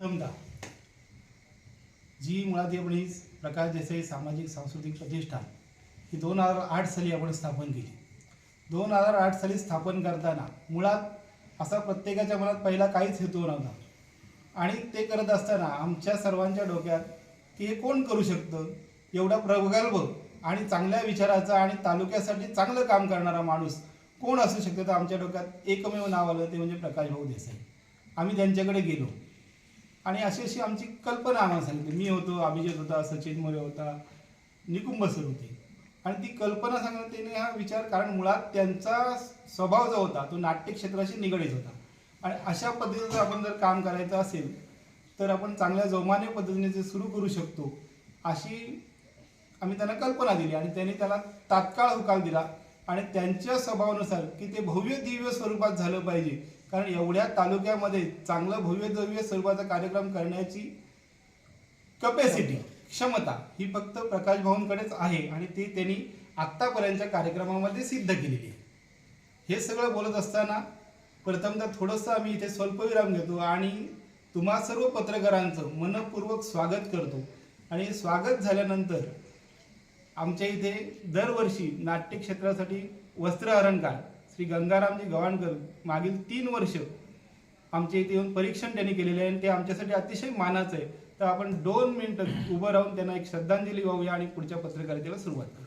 समजा जी मुळात ही प्रकाश देसाई सामाजिक सांस्कृतिक प्रतिष्ठान ही दोन हजार आठ साली आपण स्थापन केली. दोन हजार आठ साली स्थापन करताना मुळात असा प्रत्येकाच्या मनात पहिला काहीच हेतू नव्हता. आणि ते करत असताना आमच्या सर्वांच्या डोक्यात की हे कोण करू शकतं? एवढा प्रगल्भ आणि चांगल्या विचाराचा आणि तालुक्यासाठी चांगलं काम करणारा माणूस कोण असू शकतो? तर आमच्या डोक्यात एकमेव नाव आलं ते म्हणजे प्रकाश भाऊ देसाई. आम्ही त्यांच्याकडे गेलो. आणि अशी अशी आमची कल्पना आम्हाला सांगितली. मी होतो अभिजित होता सचिन मोरे होता निकुंभ सर होते. आणि ती कल्पना सांगणं त्याने हा विचार कारण मुळात त्यांचा स्वभाव जो होता तो नाट्य क्षेत्राशी निगडीत होता. आणि अशा पद्धतीचं जर आपण जर काम करायचं असेल तर आपण चांगल्या जोमाने पद्धतीने ते सुरू करू शकतो अशी आम्ही त्यांना कल्पना दिली. आणि त्यांनी त्याला तात्काळ हुकार दिला. आणि त्यांच्या स्वभावानुसार की ते भव्य दिव्य स्वरूपात झालं पाहिजे. कारण एवढ्या तालुक्यामध्ये चांगलं भव्य स्वरूपाचा कार्यक्रम करण्याची कपॅसिटी क्षमता ही फक्त प्रकाश भाऊंकडेच आहे आणि ती त्यांनी आत्तापर्यंतच्या कार्यक्रमामध्ये सिद्ध केलेली आहे. हे सगळं बोलत असताना प्रथमतः थोडंसं आम्ही इथे स्वल्पविराम घेतो आणि तुम्हा सर्व पत्रकारांचं मनपूर्वक स्वागत करतो. आणि स्वागत झाल्यानंतर आमच्या इथे दरवर्षी नाट्य क्षेत्रासाठी वस्त्र श्री गंगारामजी गवाणकर मागील तीन वर्ष आमच्या इथे येऊन परीक्षण त्यांनी केलेले आहे आणि ते आमच्यासाठी अतिशय मानाचं आहे. तर आपण दोन मिनिटं उभं राहून त्यांना एक श्रद्धांजली वाहूया आणि पुढच्या पत्रकारितेला सुरुवात करूया.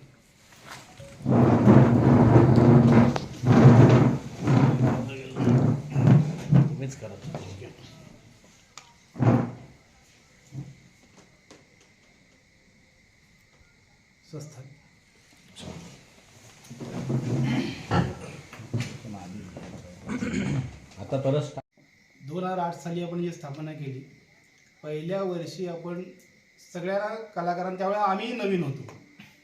तुम्हीच करा स्वस्थ आता परत दोन हजार आठ साली आपण जी स्थापना केली पहिल्या वर्षी आपण सगळ्या कलाकारांना त्यावेळेला आम्ही नवीन होतो.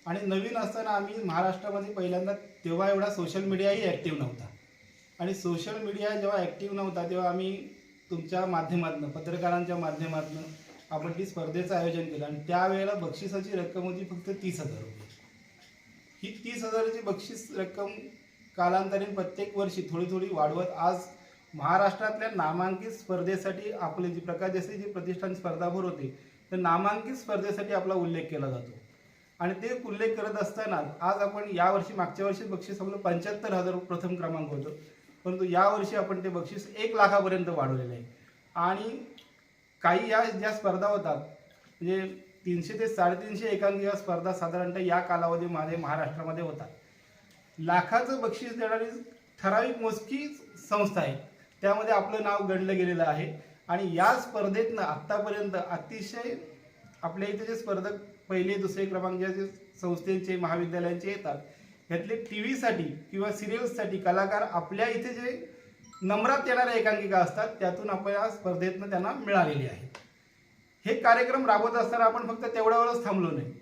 आणि नवीन असताना आम्ही महाराष्ट्रामध्ये पहिल्यांदा तेव्हा एवढा सोशल मीडियाही ॲक्टिव्ह नव्हता. आणि सोशल मीडिया जेव्हा ॲक्टिव्ह नव्हता तेव्हा आम्ही तुमच्या माध्यमातून पत्रकारांच्या माध्यमातून आपण ती स्पर्धेचं आयोजन केलं. आणि त्यावेळेला बक्षिसाची रक्कम होती फक्त तीस हजार रुपये. ही तीस हजाराची बक्षीस रक्कम कालांतराने प्रत्येक वर्षी थोडी थोडी वाढवत आज महाराष्ट्रातल्या नामांकित स्पर्धेसाठी आपले जी प्रकाश देसाई जी प्रतिष्ठान स्पर्धा भरवते तर नामांकित स्पर्धेसाठी आपला उल्लेख केला जातो. आणि ते उल्लेख करत असताना आज आपण यावर्षी मागच्या वर्षी बक्षीस आपलं पंच्याहत्तर हजार प्रथम क्रमांक होतं. परंतु यावर्षी आपण ते बक्षीस एक लाखापर्यंत वाढवलेलं आहे. आणि काही या ज्या स्पर्धा होतात म्हणजे तीनशे ते साडेतीनशे एकांकी या स्पर्धा साधारणतः या कालावधीमध्ये महाराष्ट्रामध्ये होतात. लाखाचं बक्षीस देणारी ठराविक मोजकी संस्था आहे. त्यामध्ये आपलं नाव गणलं गेलेलं आहे. आणि या स्पर्धेतनं आत्तापर्यंत अतिशय आपल्या इथे जे स्पर्धक पहिले दुसरे क्रमांक जे संस्थेचे महाविद्यालयांचे येतात. यातले टी व्हीसाठी किंवा सिरियल्ससाठी कलाकार आपल्या इथे जे नम्रात येणाऱ्या एकांकिका असतात त्यातून आपण या स्पर्धेतनं त्यांना मिळालेली आहे हे कार्यक्रम राबवत असताना आपण फक्त तेवढ्यावरच थांबलो नाही.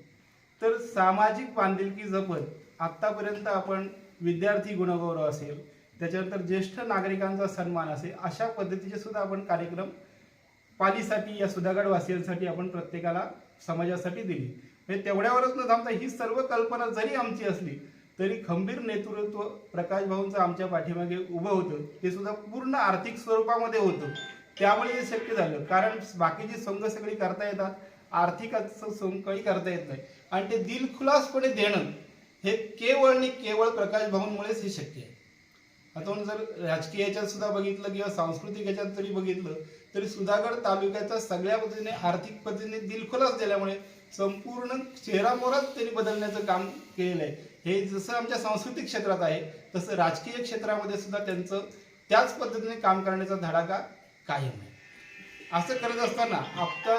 तर सामाजिक बांधिलकी जपत आत्तापर्यंत आपण विद्यार्थी गुणगौरव असेल त्याच्यानंतर ज्येष्ठ नागरिकांचा सन्मान असे अशा पद्धतीचे सुद्धा आपण कार्यक्रम पालीसाठी या सुधागडवासियांसाठी आपण प्रत्येकाला समाजासाठी दिली. म्हणजे तेवढ्यावरच न थांबता ही सर्व कल्पना जरी आमची असली तरी खंबीर नेतृत्व प्रकाश भाऊंचं आमच्या पाठीमागे उभं होतं ते सुद्धा पूर्ण आर्थिक स्वरूपामध्ये होतं. त्यामुळे हे शक्य झालं. कारण बाकीची संघ सगळी करता येतात आर्थिक संघ काही करता येत नाही. आणि ते दिलखुलासपणे देणं हे केवळ आणि केवळ प्रकाश भाऊंमुळेच हे शक्य आहे. आता जर राजकीय याच्यात सुद्धा बघितलं किंवा सांस्कृतिक याच्यात जरी बघितलं तरी सुधागड तालुक्याचा सगळ्या पद्धतीने आर्थिक पद्धतीने दिलखुलास दिल्यामुळे संपूर्ण चेहरामोहरात त्यांनी बदलण्याचं काम केलेलं आहे. हे जसं आमच्या सांस्कृतिक क्षेत्रात आहे तसं राजकीय क्षेत्रामध्ये सुद्धा त्यांचं त्याच पद्धतीने काम करण्याचा धडाका कायम आहे. असं करत असताना आता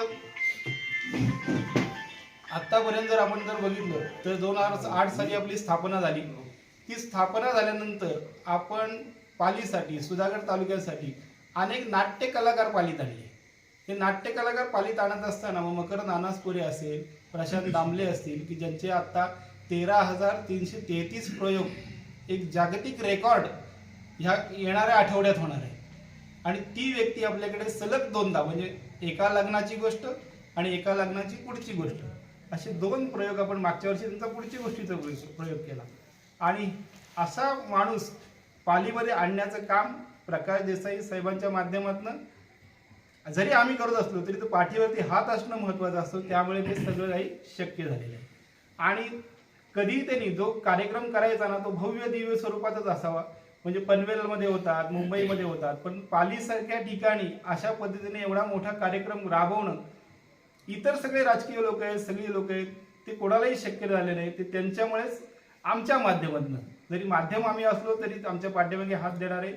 आत्तापर्यंत जर आपण जर बघितलं तर दोन हजार आठ साली आपली स्थापना झाली. ती स्थापना झाल्यानंतर आपण पालीसाठी सुधागड तालुक्यासाठी अनेक नाट्य कलाकार पालीत आणले हे नाट्य कलाकार पालीत आणत असताना मग मकर नानासपुरे असेल प्रशांत दामले असतील की ज्यांचे आत्ता तेरा हजार तीनशे तेहतीस प्रयोग एक जागतिक रेकॉर्ड ह्या येणाऱ्या आठवड्यात होणार आहे. आणि ती व्यक्ती आपल्याकडे सलग दोनदा म्हणजे एका लग्नाची गोष्ट आणि एका लग्नाची पुढची गोष्ट असे दोन प्रयोग आपण मागच्या वर्षी त्यांचा पुढची गोष्टीचा प्रयोग प्रयोग केला. आणि असा माणूस पालीमध्ये आणण्याचं काम प्रकाश देसाई साहेबांच्या माध्यमातून जरी आम्ही करत असलो तरी तो पाठीवरती हात असणं महत्त्वाचं असतो. त्यामुळे ते सगळं काही शक्य झालेलं आहे. आणि कधीही त्यांनी जो कार्यक्रम करायचा ना तो भव्य दिव्य स्वरूपातच असावा. म्हणजे पनवेलमध्ये होतात मुंबईमध्ये होतात पण पालीसारख्या ठिकाणी अशा पद्धतीने एवढा मोठा कार्यक्रम राबवणं इतर सगळे राजकीय लोक आहेत सगळी लोक आहेत ते कोणालाही शक्य झाले नाही. ते त्यांच्यामुळेच आमच्या माध्यमातून. जरी माध्यम आम्ही असलो तरी आमच्या पाठीमागे हात देणारे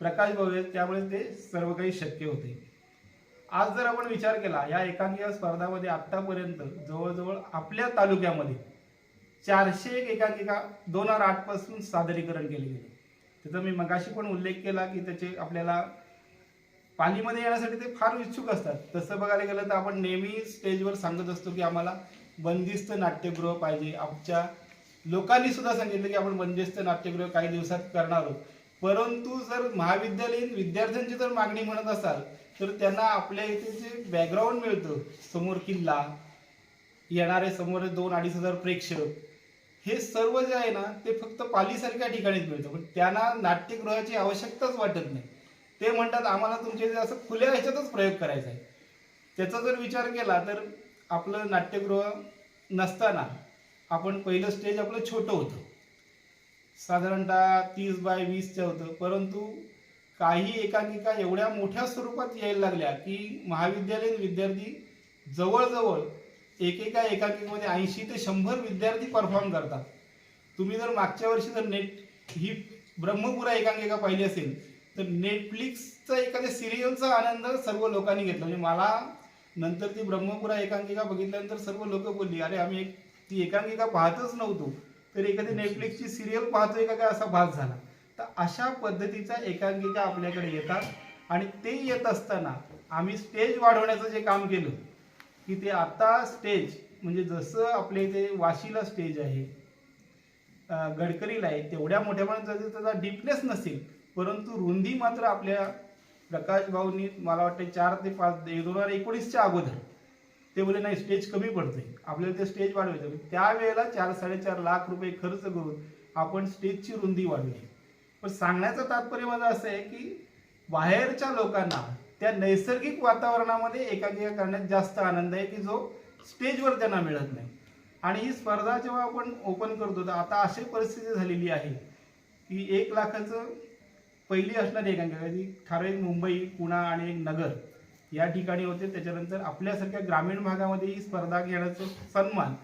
प्रकाश भाऊ आहेत त्यामुळे ते सर्व काही शक्य होते. आज जर आपण विचार केला या एकांकिका स्पर्धामध्ये आतापर्यंत जवळजवळ आपल्या तालुक्यामध्ये चारशे एक एकांकिका दोन हजार आठपासून सादरीकरण केले गेले. त्याचा मी मगाशी पण उल्लेख केला की त्याचे आपल्याला पालीमध्ये येण्यासाठी ते फार इच्छुक असतात. तसं बघायला गेलं तर आपण नेहमी स्टेजवर सांगत असतो की आम्हाला बंदिस्त नाट्यगृह पाहिजे. आमच्या लोकांनी सुद्धा सांगितलं की आपण बंदिस्त नाट्यगृह काही दिवसात करणार आहोत. परंतु जर महाविद्यालयीन विद्यार्थ्यांची जर मागणी म्हणत असाल तर त्यांना आपल्या इथे जे बॅकग्राऊंड मिळतं समोर किल्ला येणारे समोर दोन अडीच हजार प्रेक्षक हे सर्व जे आहे ना ते फक्त पालीसारख्या ठिकाणीच मिळतं. पण त्यांना नाट्यगृहाची आवश्यकताच वाटत नाही. ते म्हणतात आम्हाला तुमच्या इथे असं खुल्या ह्याच्यातच प्रयोग करायचा आहे. त्याचा जर विचार केला तर आपलं नाट्यगृह नसताना आपण पहिलं स्टेज आपलं छोटं होतं. साधारणतः तीस बाय वीसचं होतं. परंतु काही एकांकिका एवढ्या मोठ्या स्वरूपात यायला लागल्या की महाविद्यालयीन विद्यार्थी जवळजवळ एकेका एकांकिकेमध्ये ऐंशी ते शंभर विद्यार्थी परफॉर्म करतात. तुम्ही जर मागच्या वर्षी जर नेट ही ब्रह्मपुरा एकांकिका पाहिली असेल तर नेटफ्लिक्सचा एखाद्या सिरियलचा आनंद सर्व लोकांनी घेतला. म्हणजे मला नंतर ती ब्रह्मपुरा एकांकिका बघितल्यानंतर सर्व लोक बोलली अरे आम्ही एक ती एकांकिका पाहतच नव्हतो. तर एखादी नेटफ्लिक्सची सिरियल पाहतोय का काय असा भाग झाला. तर अशा पद्धतीच्या एकांकिका आपल्याकडे येतात आणि ते येत असताना आम्ही स्टेज वाढवण्याचं जे काम केलं की ते आता स्टेज म्हणजे जसं आपल्या इथे वाशीला स्टेज आहे गडकरीला आहे तेवढ्या मोठ्या त्याचा त्याचा डीपनेस नसेल परंतु रुंदी मात्र आपल्या प्रकाश भाऊनी मला वाटतं चार ते पाच दोन हजार एकोणीसच्या अगोदर ते बोले नाही स्टेज कमी पडते आपल्याला ते स्टेज वाढवायचं. त्यावेळेला चार साडेचार लाख रुपये खर्च करून आपण स्टेजची रुंदी वाढवली. पण सांगण्याचं तात्पर्य माझं असं आहे की बाहेरच्या लोकांना त्या नैसर्गिक वातावरणामध्ये एकांकिका करण्यात जास्त आनंद आहे की जो स्टेजवर त्यांना मिळत नाही. आणि ही स्पर्धा जेव्हा आपण ओपन करतो तर आता अशी परिस्थिती झालेली आहे की एक लाखाचं पहिली असणारी एकांकिका जी ठराविक मुंबई पुणा आणि एक नगर. या ठिकाणी होते. त्याच्यानंतर आपल्यासारख्या ग्रामीण भागामध्ये ही स्पर्धा घेण्याचा सन्मान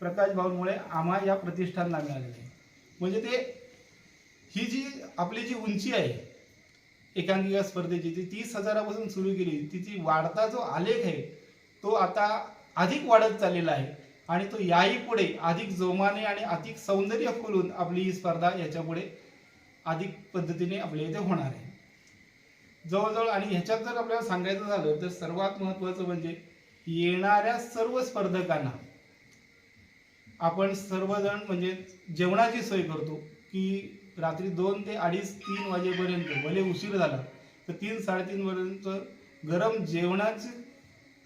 प्रकाश भाऊंमुळे आम्हा या प्रतिष्ठानला मिळालेलं आहे. म्हणजे ते ही जी आपली जी उंची आहे एकांकिका स्पर्धेची ती तीस हजारापासून सुरू केली. तिची वाढता जो आलेख आहे तो आता अधिक वाढत चाललेला आहे. आणि तो याही पुढे अधिक जोमाने आणि अधिक सौंदर्य फुलून आपली ही स्पर्धा याच्यापुढे अधिक पद्धतीने आपल्या इथे होणार आहे. जवळजवळ आणि ह्याच्यात जर आपल्याला सांगायचं झालं तर सर्वात महत्वाचं म्हणजे येणाऱ्या सर्व स्पर्धकांना आपण सर्वजण म्हणजे जेवणाची सोय करतो की रात्री दोन ते अडीच तीन वाजेपर्यंत भले उशीर झाला तर तीन साडेतीन पर्यंत गरम जेवणाचे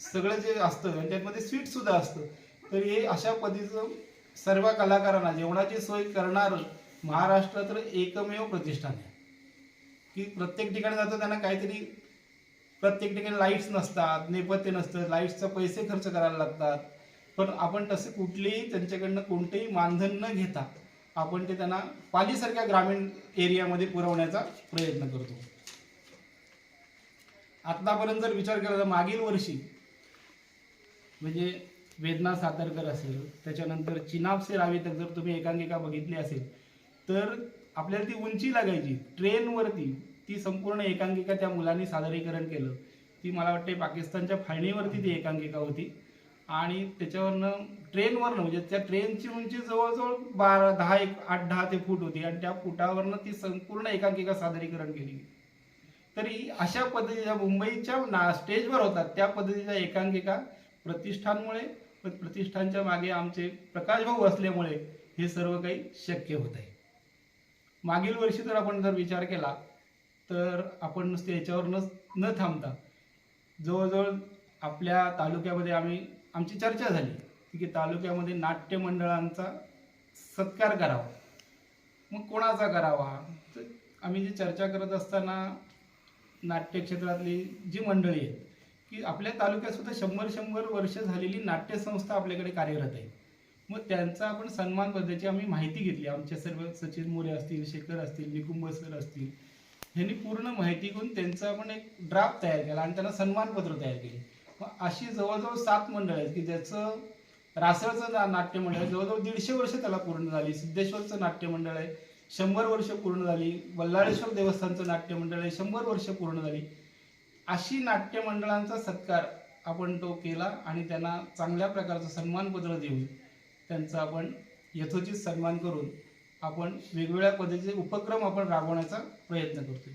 सगळं जे असतं आणि त्यामध्ये स्वीट सुद्धा असतं. तर हे अशा पद्धतीचं सर्व कलाकारांना जेवणाची सोय करणारं महाराष्ट्रात एकमेव प्रतिष्ठान आहे. की प्रत्येक ठिकाणी जातो त्यांना काहीतरी प्रत्येक ठिकाणी लाईट्स नसतात नेपथ्य नसतं लाईट्सचा पैसे खर्च करायला लागतात. पण आपण तसे कुठलेही त्यांच्याकडनं कोणतेही मानधन न घेता आपण ते त्यांना पालीसारख्या ग्रामीण एरियामध्ये पुरवण्याचा प्रयत्न करतो. आतापर्यंत जर विचार केला तर मागील वर्षी म्हणजे वेदना सातारकर असेल त्याच्यानंतर चिनाबसे रावेतक जर तुम्ही एकांकिका बघितली असेल तर आपल्याला ती उंची लागायची. ट्रेनवरती ती संपूर्ण एकांकिका त्या मुलांनी सादरीकरण केलं. ती मला वाटते पाकिस्तानच्या फाळणीवरती ती एकांकिका होती. आणि त्याच्यावरनं ट्रेनवरनं म्हणजे त्या ट्रेनची उंची जवळजवळ बारा दहा एक आठ दहा ते फूट होती. आणि त्या फुटावरनं ती संपूर्ण एकांकिका सादरीकरण केली. तरी अशा पद्धतीच्या मुंबईच्या ना स्टेजवर होतात त्या पद्धतीच्या एकांकिका प्रतिष्ठानमुळे प्रतिष्ठानच्या मागे आमचे प्रकाश भाऊ असल्यामुळे हे सर्व काही शक्य होत आहे. मागील वर्षी जर आपण जर विचार केला तर आपण नुसते याच्यावर न न थांबता जवळजवळ आपल्या तालुक्यामध्ये आम्ही आमची चर्चा झाली की तालुक्यामध्ये नाट्य मंडळांचा सत्कार करावा. मग कोणाचा करावा? तर आम्ही जी चर्चा करत असताना नाट्य क्षेत्रातली जी मंडळी आहेत की आपल्या तालुक्यात सुद्धा शंभर शंभर वर्ष झालेली नाट्यसंस्था आपल्याकडे कार्यरत आहे. मग त्यांचा आपण सन्मान आम्ही माहिती घेतली. आमच्या सर्व सचिन मोरे असतील शेखर असतील निकुंभ सर असतील ह्यांनी पूर्ण माहिती घेऊन त्यांचा आपण एक ड्राफ्ट तयार केला आणि त्यांना सन्मानपत्र तयार केले. मग अशी जवळजवळ सात मंडळ आहेत की ज्याचं रासळचं नाट्य मंडळ आहे. जवळजवळ दीडशे वर्ष त्याला पूर्ण झाली. सिद्धेश्वरचं नाट्य मंडळ आहे. शंभर वर्ष पूर्ण झाली. बल्लाळेश्वर देवस्थानचं नाट्य मंडळ आहे. शंभर वर्ष पूर्ण झाली. अशी नाट्य मंडळांचा सत्कार आपण तो केला आणि त्यांना चांगल्या प्रकारचं सन्मानपत्र देऊन त्यांचा आपण यथोचित सन्मान करून आपण वेगवेगळ्या पद्धतीचे उपक्रम आपण राबवण्याचा प्रयत्न करतो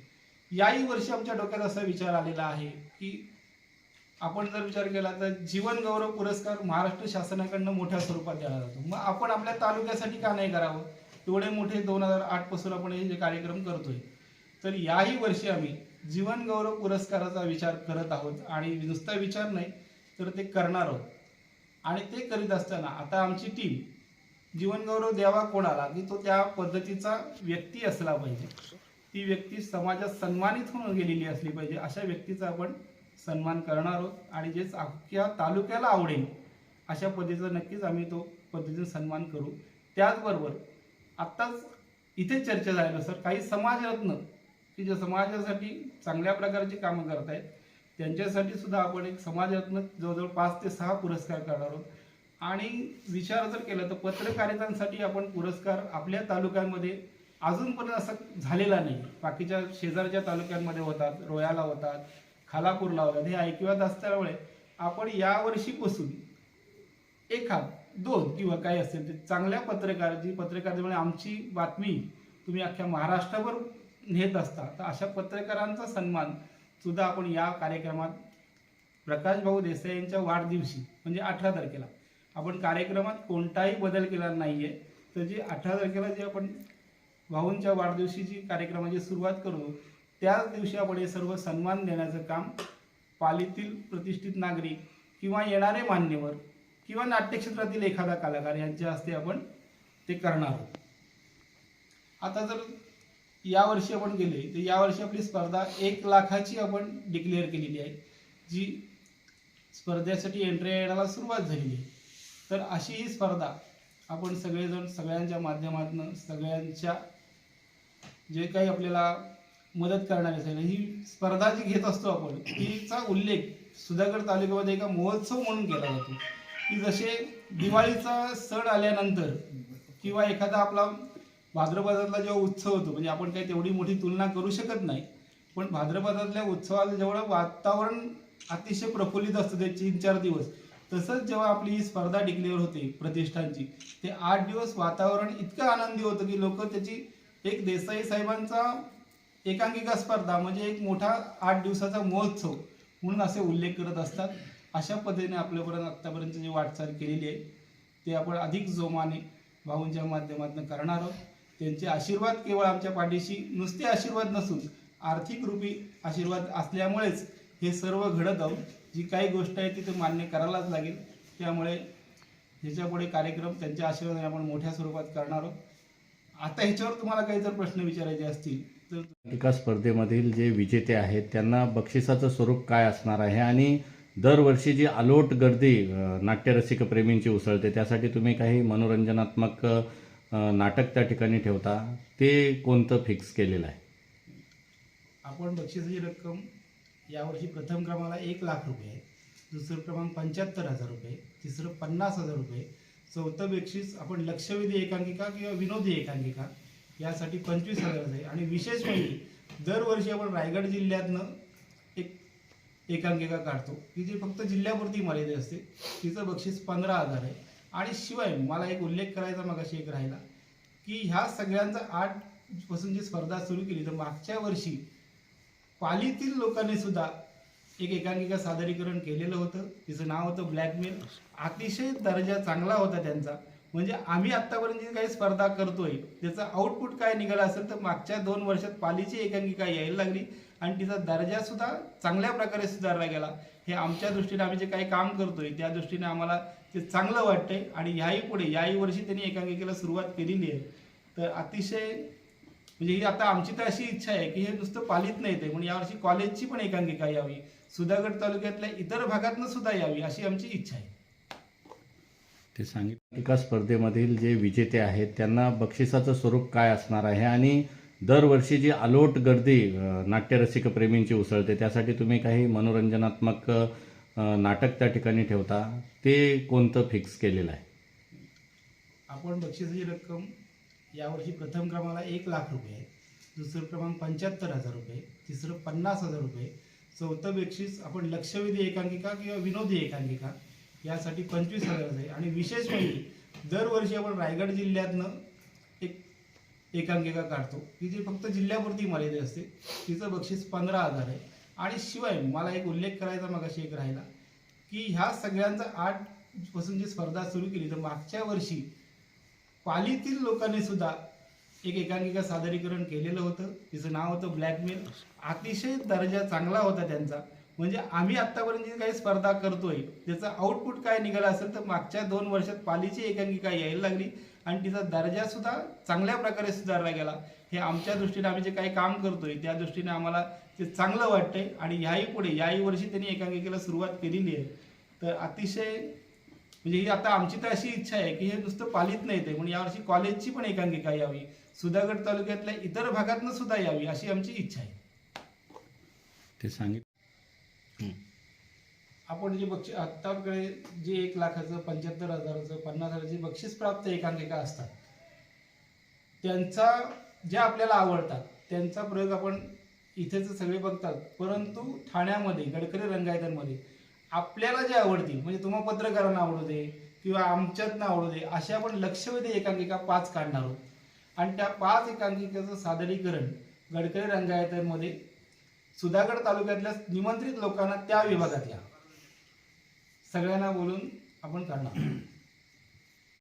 याही वर्षी आमच्या डोक्यात असा विचार आलेला आहे की आपण जर विचार केला तर जीवन गौरव पुरस्कार महाराष्ट्र शासनाकडनं मोठ्या स्वरूपात दिला जातो. मग आपण आपल्या तालुक्यासाठी का नाही करावं? एवढे मोठे दोन हजार आठपासून आपण हे जे कार्यक्रम करतोय. तर याही वर्षी आम्ही जीवन गौरव पुरस्काराचा विचार करत आहोत आणि नुसता विचार नाही तर ते करणार आहोत. आणि ते करीत असताना आता आमची टीम जीवनगौरव द्यावा कोणाला की तो त्या पद्धतीचा व्यक्ती असला पाहिजे. ती व्यक्ती समाजात सन्मानित होऊन गेलेली असली पाहिजे अशा व्यक्तीचा आपण सन्मान करणार आहोत. आणि जे अख्ख्या तालुक्याला आवडेल अशा पद्धतीचा नक्कीच आम्ही तो पद्धतीने सन्मान करू. त्याचबरोबर आत्ताच इथे चर्चा झाल्यानुसार काही समाजरत्न की जे समाजासाठी चांगल्या प्रकारची कामं करत आहेत त्यांच्यासाठी सुद्धा आपण एक समाजरत्न जवळजवळ पाच ते सहा पुरस्कार करणार आहोत. आणि विचार जर केला तर पत्रकारितांसाठी आपण पुरस्कार आपल्या तालुक्यांमध्ये अजूनपर्यंत असं झालेला नाही. बाकीच्या शेजारच्या तालुक्यांमध्ये होतात रोयाला होतात खालापूरला होतात. हे ऐकिवात असल्यामुळे आपण यावर्षीपासून एखाद दोन किंवा काही असेल ते चांगल्या पत्रकार जी पत्रकारितेमुळे आमची बातमी तुम्ही अख्ख्या महाराष्ट्राभर नेत असता तर अशा पत्रकारांचा सन्मान सुद्धा आपण या कार्यक्रमात प्रकाश भाऊ देसाई यांच्या वाढदिवशी म्हणजे अठरा तारखेला आपण कार्यक्रमात कोणताही बदल केला आहे तर जी अठरा तारखेला जे आपण भाऊंच्या वाढदिवशी जी कार्यक्रमाची सुरुवात करू त्याच दिवशी आपण हे सर्व सन्मान देण्याचं काम पालीतील प्रतिष्ठित नागरिक किंवा येणारे मान्यवर किंवा नाट्यक्षेत्रातील एखादा कलाकार यांच्या हस्ते आपण ते करणार आहोत. आता जर यावर्षी आपण गेले तर यावर्षी आपली स्पर्धा एक लाखाची आपण डिक्लेअर केलेली आहे जी स्पर्धेसाठी एंट्री येण्याला सुरुवात झालेली आहे. तर अशी ही स्पर्धा आपण सगळेजण सगळ्यांच्या माध्यमातून सगळ्यांच्या जे काही आपल्याला मदत करणारे असेल ही स्पर्धा जी घेत असतो आपण तिचा उल्लेख सुधागड तालुक्यामध्ये एका महोत्सव म्हणून केला जातो. की जसे दिवाळीचा सण आल्यानंतर किंवा एखादा आपला भाद्रपदातला जेव्हा उत्सव होतो म्हणजे आपण काही तेवढी मोठी तुलना करू शकत नाही पण भाद्रपदातल्या उत्सवाला जेवढं वातावरण अतिशय प्रफुल्लित असतं ते तीन चार दिवस तसंच जेव्हा आपली ही स्पर्धा डिक्लेअर होते प्रतिष्ठानची ते आठ दिवस वातावरण इतकं आनंदी होतं की लोक त्याची एक देसाई साहेबांचा एकांकिका स्पर्धा म्हणजे एक मोठा आठ दिवसाचा महोत्सव म्हणून असे उल्लेख करत असतात. अशा पद्धतीने आपल्यापर्यंत आत्तापर्यंत जी वाटचाल केलेली आहे ते आपण अधिक जोमाने भाऊंच्या माध्यमातून करणार आहोत. त्यांचे आशीर्वाद केवळ आमच्या पाठीशी नुसते आशीर्वाद नसून आर्थिक रूपी आशीर्वाद असल्यामुळेच हे सर्व घडत आहोत. जी काही गोष्ट आहे ती तर मान्य करायलाच लागेल. त्यामुळे ह्याच्यापुढे कार्यक्रम त्यांच्या आशीर्वादाने आपण मोठ्या स्वरूपात करणार आहोत. आता ह्याच्यावर तुम्हाला काही जर प्रश्न विचारायचे असतील तर एका स्पर्धेमधील जे विजेते आहेत त्यांना बक्षिसाचं स्वरूप काय असणार आहे? आणि दरवर्षी जी आलोट गर्दी अ, नाट्यरसिक प्रेमींची उसळते त्यासाठी तुम्ही काही मनोरंजनात्मक नाटक त्या ठिकाणी ठेवता ते कोणतं फिक्स केलेलं आहे? आपण बक्षिसाची रक्कम यावर्षी प्रथम क्रमांकाला एक लाख रुपये आहे दुसरं क्रमांक पंच्याहत्तर हजार रुपये तिसरं पन्नास हजार रुपये चौथं बक्षीस आपण लक्षवेधी एकांकिका किंवा विनोदी एकांकिका यासाठी पंचवीस हजार आहे. आणि विशेष म्हणजे दरवर्षी आपण रायगड जिल्ह्यातनं एक एकांकिका काढतो की जी फक्त जिल्ह्यापुरती मर्यादित असते तिचं बक्षीस पंधरा हजार आहे. आणि शिवाय मला एक उल्लेख करायचा मगाशी एक राहिला की ह्या सगळ्यांचा आठपासून जी स्पर्धा सुरू केली तर मागच्या वर्षी पालीतील लोकांनी सुद्धा एक एकांकिका सादरीकरण केलेलं होतं. तिचं नाव होतं ब्लॅकमेल. अतिशय दर्जा चांगला होता त्यांचा. म्हणजे आम्ही आत्तापर्यंत जी काही स्पर्धा करतोय त्याचा आउटपुट काय निघाला असेल तर मागच्या दोन वर्षात पालीची एकांकिका यायला लागली. आणि तिचा दर्जा सुद्धा चांगल्या प्रकारे सुधारला गेला. हे आमच्या दृष्टीने आम्ही जे काही काम करतोय त्या दृष्टीने आम्हाला ते चांगलं वाटतंय आणि ह्याही पुढे याही वर्षी त्यांनी एकांकिकेला सुरुवात केलेली आहे. तर अतिशय म्हणजे ही आता आमची तर अशी इच्छा आहे की हे नुसतं पालीत नाही येते म्हणून यावर्षी कॉलेजची पण एकांकिका यावी सुधागड तालुक्यातल्या इतर भागातनं सुद्धा यावी अशी आमची इच्छा आहे. ते सांगितलं. एका स्पर्धेमधील जे विजेते आहेत त्यांना बक्षिसाचं स्वरूप काय असणार आहे? आणि दरवर्षी जी अलोट गर्दी अ, नाट्यरसिक प्रेमींची उसळते त्यासाठी तुम्ही काही मनोरंजनात्मक नाटक त्या ठिकाणी ठेवता? ते कोणतं फिक्स केलेलं आहे? आपण बक्षिसाची रक्कम यावर्षी प्रथम क्रमांकाला एक लाख रुपये आहे. दुसरं क्रमांक पंच्याहत्तर हजार रुपये तिसरं पन्नास हजार रुपये चौथं बक्षीस आपण लक्षवेधी एकांकिका किंवा विनोदी एकांकिका यासाठी पंचवीस हजार आहे. आणि विशेष म्हणजे दरवर्षी आपण रायगड जिल्ह्यातनं एकांकिका काढतो. की जी फक्त जिल्ह्यापुरती मर्यादित असते तिचं बक्षीस पंधरा हजार आहे. आणि शिवाय मला एक उल्लेख करायचा मगाशी एक राहिला की ह्या सगळ्यांचा आठपासून जी स्पर्धा सुरू केली तर मागच्या वर्षी पालीतील लोकांनी सुद्धा एक एकांकिका सादरीकरण केलेलं होतं. तिचं नाव होतं ब्लॅकमेल. अतिशय दर्जा चांगला होता त्यांचा. म्हणजे आम्ही आतापर्यंत जी काही स्पर्धा करतोय त्याचं आउटपुट काय निघालं असेल तर मागच्या दोन वर्षात पालीची एकांकिका यायला लागली. आणि तिचा दर्जा सुद्धा चांगल्या प्रकारे सुधारला गेला. हे आमच्या दृष्टीने आम्ही जे काही काम करतोय त्या दृष्टीने आम्हाला ते चांगलं वाटतंय. आणि ह्याही पुढे याही वर्षी त्यांनी एकांकिकेला सुरुवात केलेली आहे. तर अतिशय म्हणजे ही आता आमची तर अशी इच्छा आहे की हे नुसतं पालीत नाही ते म्हणून यावर्षी कॉलेजची पण एकांकिका यावी. सुधागड तालुक्यातल्या इतर भागातनं सुद्धा यावी अशी आमची इच्छा आहे. ते सांगितलं. आपण जे बक्षी आत्ताकडे जे एक लाखाचं पंच्याहत्तर हजाराचं पन्नास हजाराची बक्षीस प्राप्त एकांकिका असतात. त्यांचा ज्या आपल्याला आवडतात त्यांचा प्रयोग आपण इथेच सगळे बघतात. परंतु ठाण्यामध्ये गडकरी रंगायतांमध्ये आपल्याला जे आवडतील म्हणजे तुम्हा पत्रकारांना आवडू दे किंवा आमच्यातनं आवडू दे अशा आपण लक्षवेधी एकांकिका पाच काढणार आहोत. आणि त्या पाच एकांकिकेचं सादरीकरण गडकरी रंगायतांमध्ये सुधागड तालुक्यातल्या निमंत्रित लोकांना त्या विभागातल्या सगळ्यांना बोलून आपण करणार